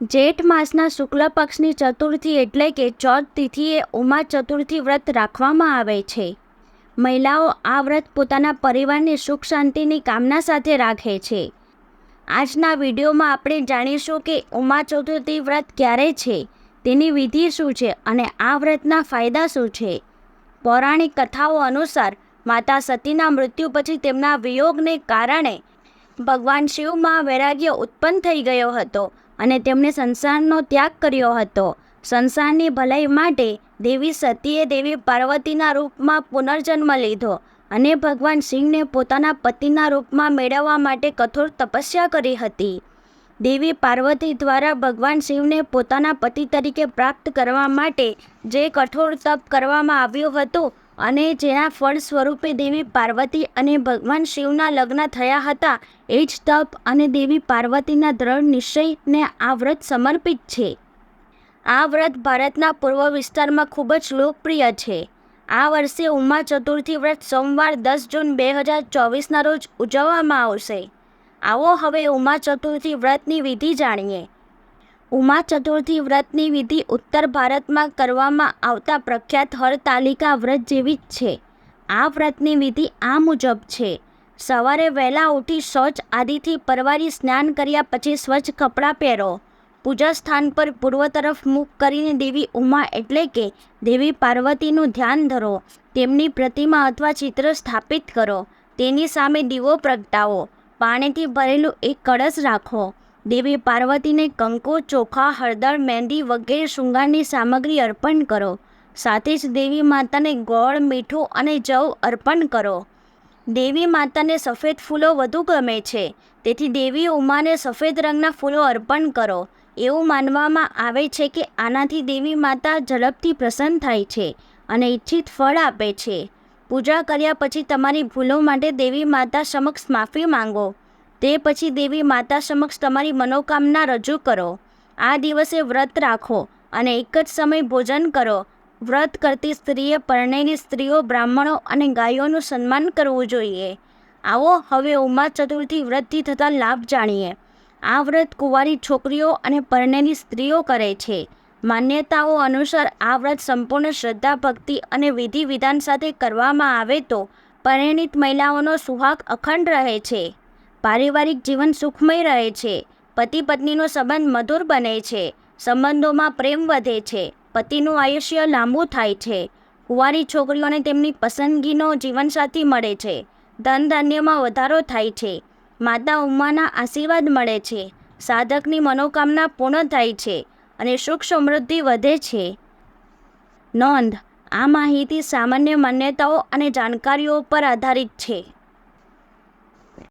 જેઠ માસના શુક્લ પક્ષની ચતુર્થી એટલે કે ચોથ તિથિએ ઉમા ચતુર્થી વ્રત રાખવામાં આવે છે. મહિલાઓ આ વ્રત પોતાના પરિવારની સુખ શાંતિની કામના સાથે રાખે છે. આજના વિડીયોમાં આપણે જાણીશું કે ઉમા ચતુર્થી વ્રત ક્યારે છે, તેની વિધિ શું છે અને આ વ્રતના ફાયદા શું છે. પૌરાણિક કથાઓ અનુસાર માતા સતીના મૃત્યુ પછી તેમના વિયોગને કારણે ભગવાન શિવમાં વૈરાગ્ય ઉત્પન્ન થઈ ગયો હતો અને તેમણે સંસારનો ત્યાગ કર્યો હતો. સંસારની ભલાઈ માટે દેવી સતીએ દેવી પાર્વતીના રૂપમાં પુનર્જન્મ લીધો અને ભગવાન શિવને પોતાના પતિના રૂપમાં મેળવવા માટે કઠોર તપસ્યા કરી હતી. દેવી પાર્વતી દ્વારા ભગવાન શિવને પોતાના પતિ તરીકે પ્રાપ્ત કરવા માટે જે કઠોર તપ કરવામાં આવ્યું હતું અને જેના ફળ સ્વરૂપે દેવી પાર્વતી અને ભગવાન શિવના લગ્ન થયા હતા, એ જ તપ અને દેવી પાર્વતીના દ્રઢ નિશ્ચયને આ વ્રત સમર્પિત છે. આ વ્રત ભારતના પૂર્વ વિસ્તારમાં ખૂબ જ લોકપ્રિય છે. આ વર્ષે ઉમા ચતુર્થી વ્રત સોમવાર દસ જૂન બે હજાર ચોવીસના રોજ ઉજવવામાં આવશે. આવો હવે ઉમા ચતુર્થી વ્રતની વિધિ જાણીએ. ઉમા ચતુર્થી વ્રતની વિધિ ઉત્તર ભારતમાં કરવામાં આવતા પ્રખ્યાત હરતાલિકા વ્રત જેવી જ છે. આ વ્રતની વિધિ આ મુજબ છે. સવારે વહેલા ઉઠી શૌચ આદિથી પરવારી સ્નાન કર્યા પછી સ્વચ્છ કપડાં પહેરો. પૂજા સ્થાન પર પૂર્વ તરફ મુખ કરીને દેવી ઉમા એટલે કે દેવી પાર્વતીનું ધ્યાન ધરો. તેમની પ્રતિમા અથવા ચિત્ર સ્થાપિત કરો. તેની સામે દીવો પ્રગટાવો. પાણીથી ભરેલું એક કળશ રાખો. દેવી પાર્વતીને કંકો, ચોખા, હળદર મહેંદી વગેરે શૃંગારની સામગ્રી અર્પણ કરો. સાથે જ દેવી માતાને ગોળ, મીઠું અને જવ અર્પણ કરો. દેવી માતાને સફેદ ફૂલો વધુ ગમે છે. તેથી દેવી ઉમાને સફેદ રંગના ફૂલો અર્પણ કરો. એવું માનવામાં આવે છે કે આનાથી દેવી માતા ઝડપથી પ્રસન્ન થાય છે અને ઈચ્છિત ફળ આપે છે. પૂજા કર્યા પછી તમારી ભૂલો માટે દેવી માતા સમક્ષ માફી માંગો. તે પછી દેવી માતા સમક્ષ તમારી મનોકામના રજૂ કરો. આ દિવસે વ્રત રાખો અને એક જ સમય ભોજન કરો. વ્રત કરતી સ્ત્રીએ પરણેલી સ્ત્રીઓ, બ્રાહ્મણો અને ગાયોનું સન્માન કરવું જોઈએ. આવો હવે ઉમા ચતુર્થી વ્રતથી થતા લાભ જાણીએ. આ વ્રત કુંવારી છોકરીઓ અને પરણેલી સ્ત્રીઓ કરે છે. માન્યતાઓ અનુસાર આ વ્રત સંપૂર્ણ શ્રદ્ધા, ભક્તિ અને વિધિ વિધાન સાથે કરવામાં આવે તો પરિણીત મહિલાઓનો સુહાગ અખંડ રહે છે. પારિવારિક જીવન સુખમય રહે છે. પતિ પત્નીનો સંબંધ મધુર બને છે. સંબંધોમાં પ્રેમ વધે છે. પતિનું આયુષ્ય લાંબુ થાય છે. કુંવારી છોકરીઓને તેમની પસંદગીનો જીવનસાથી મળે છે. ધન ધાન્યમાં વધારો થાય છે. માતા ઉમાના આશીર્વાદ મળે છે. સાધકની મનોકામના પૂર્ણ થાય છે અને સુખ સમૃદ્ધિ વધે છે. નોંધ, આ માહિતી સામાન્ય માન્યતાઓ અને જાણકારીઓ પર આધારિત છે.